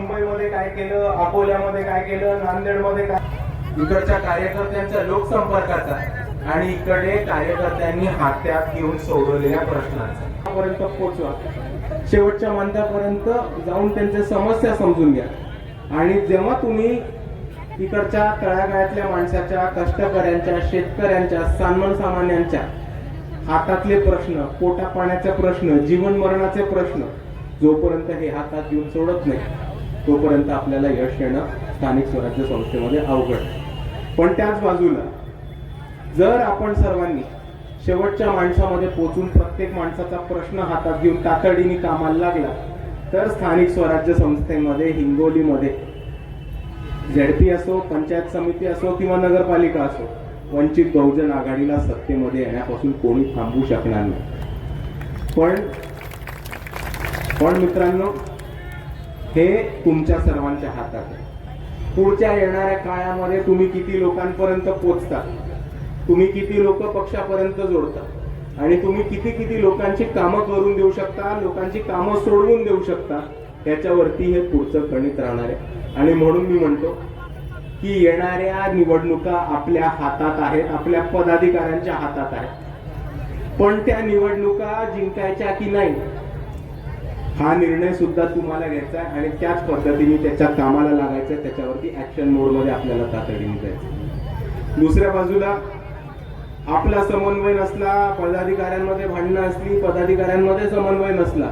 मुंबईमध्ये काय केलं अकोल्यामध्ये काय केलं नांदेडमध्ये काय इकडच्या कार्यकर्त्यांच्या लोकसंपर्काचा आणि इकडे कार्यकर्त्यांनी हात्यात घेऊन सोडवलेल्या प्रश्नाचा. पर्यंत पोहोचवा. शेवटच्या मंत्र्यापर्यंत जाऊन त्यांच्या समस्या समजून घ्या. आणि जेव्हा तुम्ही इकडच्या तळागाळातल्या माणसाच्या कष्टकऱ्यांच्या शेतकऱ्यांच्या सामान्यांच्या हातातले प्रश्न पोटा पाण्याचे प्रश्न जीवन मरणाचे प्रश्न जोपर्यंत हे हातात घेऊन सोडत नाही तोपर्यंत आपल्याला यश येणं स्थानिक स्वराज्य संस्थेमध्ये अवघड. पण त्याच बाजूला जर आपण सर्वांनी शेवटच्या माणसामध्ये पोचून प्रत्येक माणसाचा प्रश्न हातात घेऊन तातडीने कामाला लागला तर स्थानिक स्वराज्य संस्थेमध्ये हिंगोलीमध्ये झेडपी असो पंचायत समिती असो किंवा नगरपालिका असो वंचित बहुजन आघाडीला सत्तेमध्ये येण्यापासून कोणी थांबवू शकणार नाही. पण पण मित्रांनो हे तुमच्या सर्वांच्या हातात आहे. पुढच्या येणाऱ्या काळामध्ये तुम्ही किती लोकांपर्यंत पोचता तुम्ही किती लोक पक्षापर्यंत जोडता आणि तुम्ही किती किती लोकांची कामं करून देऊ शकता लोकांची कामं सोडवून देऊ शकता याच्यावरती हे पुढचं गणित राहणार आहे. आणि म्हणून मी म्हणतो की येणाऱ्या निवडणुका आपल्या हातात आहेत आपल्या पदाधिकाऱ्यांच्या हातात आहेत. पण त्या निवडणुका जिंकायच्या की नाही हा निर्णय सुद्धा तुम्हाला घ्यायचा आहे आणि त्याच पद्धतीने त्याच्या कामाला लागायचं आहे त्याच्यावरती ऍक्शन मोडमध्ये आपल्याला तातडीने जायचं दुसऱ्या बाजूला आपला समन्वय नसला पदाधिकाऱ्यांमध्ये भांडणं असली पदाधिकाऱ्यांमध्ये समन्वय नसला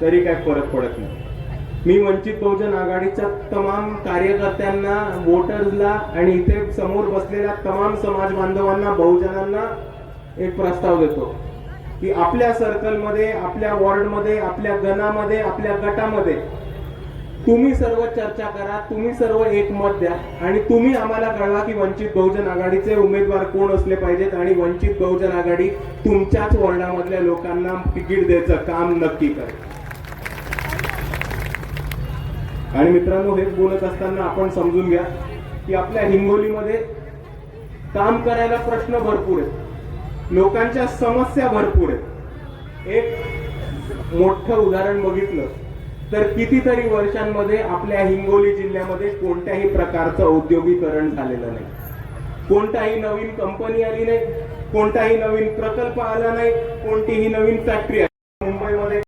तरी काय फरक पडत नाही. मी वंचित बहुजन आघाडीच्या तमाम कार्यकर्त्यांना वोटर्सला आणि इथे समोर बसलेल्या तमाम समाज बांधवांना बहुजनांना एक प्रस्ताव देतो. की आपल्या सर्कलमध्ये आपल्या वॉर्डमध्ये आपल्या गणामध्ये आपल्या गटामध्ये तुम्ही सर्व चर्चा करा तुम्ही सर्व एक मत द्या आणि तुम्ही आम्हाला कळवा की वंचित बहुजन आघाडीचे उमेदवार कोण असले पाहिजेत आणि वंचित बहुजन आघाडी तुमच्याच वॉर्डामधल्या लोकांना तिकीट द्यायचं काम नक्की करेल. आणि मित्रांनो हेच बोलत असताना आपण समजून घ्या की आपल्या हिंगोलीमध्ये काम करायला प्रश्न भरपूर आहेत. लोकांच्या समस्या भरपूर आहेत. एक मोठं उदाहरण बघितलं तर कितीतरी वर्षांमध्ये आपल्या हिंगोली जिल्ह्यामध्ये कोणत्याही प्रकारचं औद्योगिकरण झालेलं नाही. कोणताही नवीन कंपनी आली नाही कोणताही नवीन प्रकल्प आला नाही कोणतीही नवीन फॅक्टरी आली मुंबईमध्ये